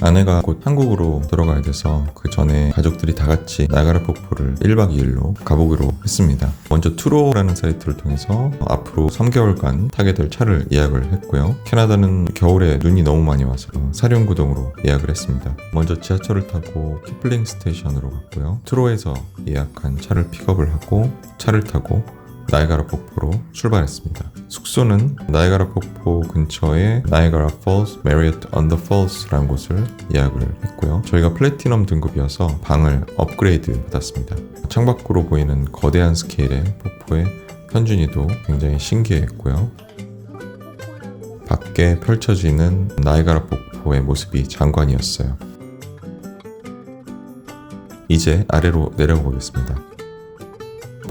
아내가 곧 한국으로 들어가야 돼서 그 전에 가족들이 다 같이 나이가라 폭포를 1박 2일로 가보기로 했습니다. 먼저 투로라는 사이트를 통해서 앞으로 3개월간 타게 될 차를 예약을 했고요. 캐나다는 겨울에 눈이 너무 많이 와서 사륜구동으로 예약을 했습니다. 먼저 지하철을 타고 키플링 스테이션으로 갔고요. 투로에서 예약한 차를 픽업을 하고 차를 타고 나이가라 폭포로 출발했습니다. 숙소는 나이가라 폭포 근처에 나이가라 폴스 메리어트 언더 폴스라는 곳을 예약을 했고요. 저희가 플래티넘 등급이어서 방을 업그레이드 받았습니다. 창밖으로 보이는 거대한 스케일의 폭포에 현준이도 굉장히 신기했고요. 밖에 펼쳐지는 나이가라 폭포의 모습이 장관이었어요. 이제 아래로 내려가 보겠습니다.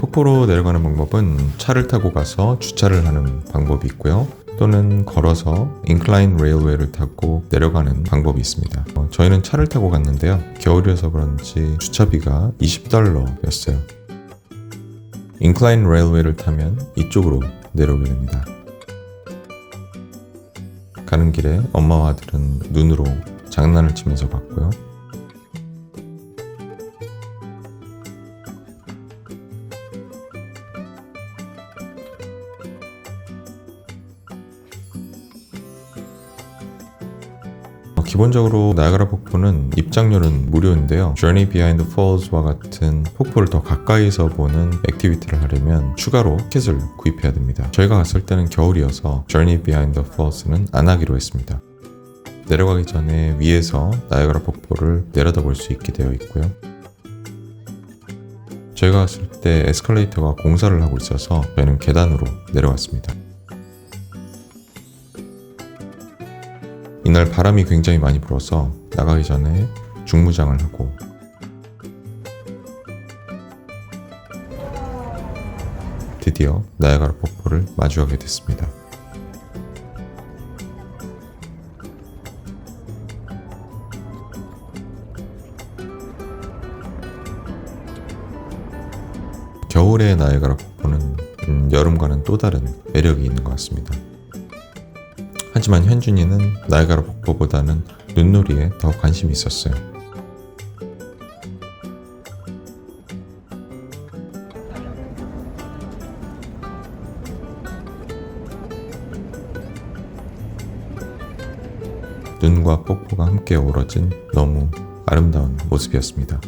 폭포로 내려가는 방법은 차를 타고 가서 주차를 하는 방법이 있고요. 또는 걸어서 인클라인 레일웨이를 타고 내려가는 방법이 있습니다. 어, 저희는 차를 타고 갔는데요. 겨울이어서 그런지 주차비가 20달러였어요. 인클라인 레일웨이를 타면 이쪽으로 내려오게 됩니다. 가는 길에 엄마와 아들은 눈으로 장난을 치면서 갔고요. 기본적으로 나야가라 폭포는 입장료는 무료인데요. Journey Behind the Falls와 같은 폭포를 더 가까이서 보는 액티비티를 하려면 추가로 티켓을 구입해야 됩니다. 저희가 갔을 때는 겨울이어서 Journey Behind the Falls는 안 하기로 했습니다. 내려가기 전에 위에서 나야가라 폭포를 내려다 볼 수 있게 되어 있고요. 저희가 갔을 때 에스컬레이터가 공사를 하고 있어서 저희는 계단으로 내려갔습니다. 이날 바람이 굉장히 많이 불어서 나가기 전에 중무장을 하고 드디어 나야가라 폭포를 마주하게 됐습니다. 겨울의 나야가라 폭포는 음, 여름과는 또 다른 매력이 있는 것 같습니다. 하지만 현준이는 나이가라 폭포보다는 눈놀이에 더 관심이 있었어요. 눈과 폭포가 함께 어우러진 너무 아름다운 모습이었습니다.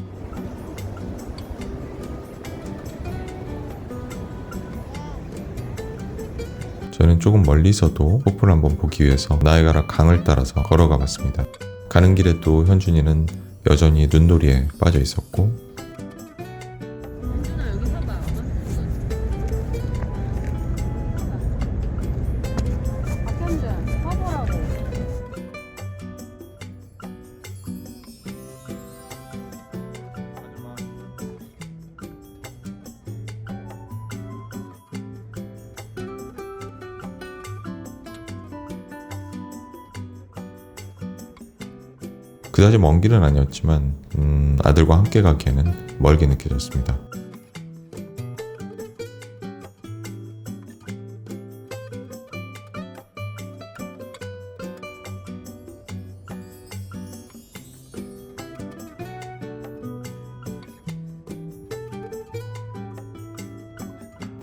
저는 조금 멀리서도 폭포를 한번 보기 위해서 나이가라 강을 따라서 걸어가 봤습니다. 가는 길에 또 현준이는 여전히 눈놀이에 빠져 있었고 그다지 먼 길은 아니었지만 음, 아들과 함께 가기에는 멀게 느껴졌습니다.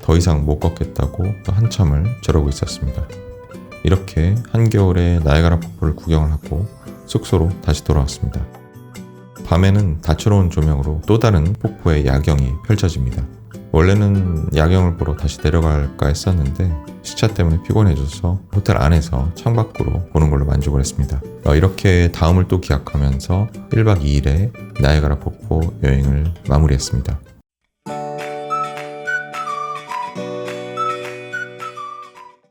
더 이상 못 걷겠다고 또 한참을 저러고 있었습니다. 이렇게 한겨울에 나이가라 폭포를 구경을 하고 숙소로 다시 돌아왔습니다. 밤에는 다채로운 조명으로 또 다른 폭포의 야경이 펼쳐집니다. 원래는 야경을 보러 다시 내려갈까 했었는데 시차 때문에 피곤해져서 호텔 안에서 창밖으로 보는 걸로 만족을 했습니다. 어, 이렇게 다음을 또 기약하면서 1박 2일의 나이가라 폭포 여행을 마무리했습니다.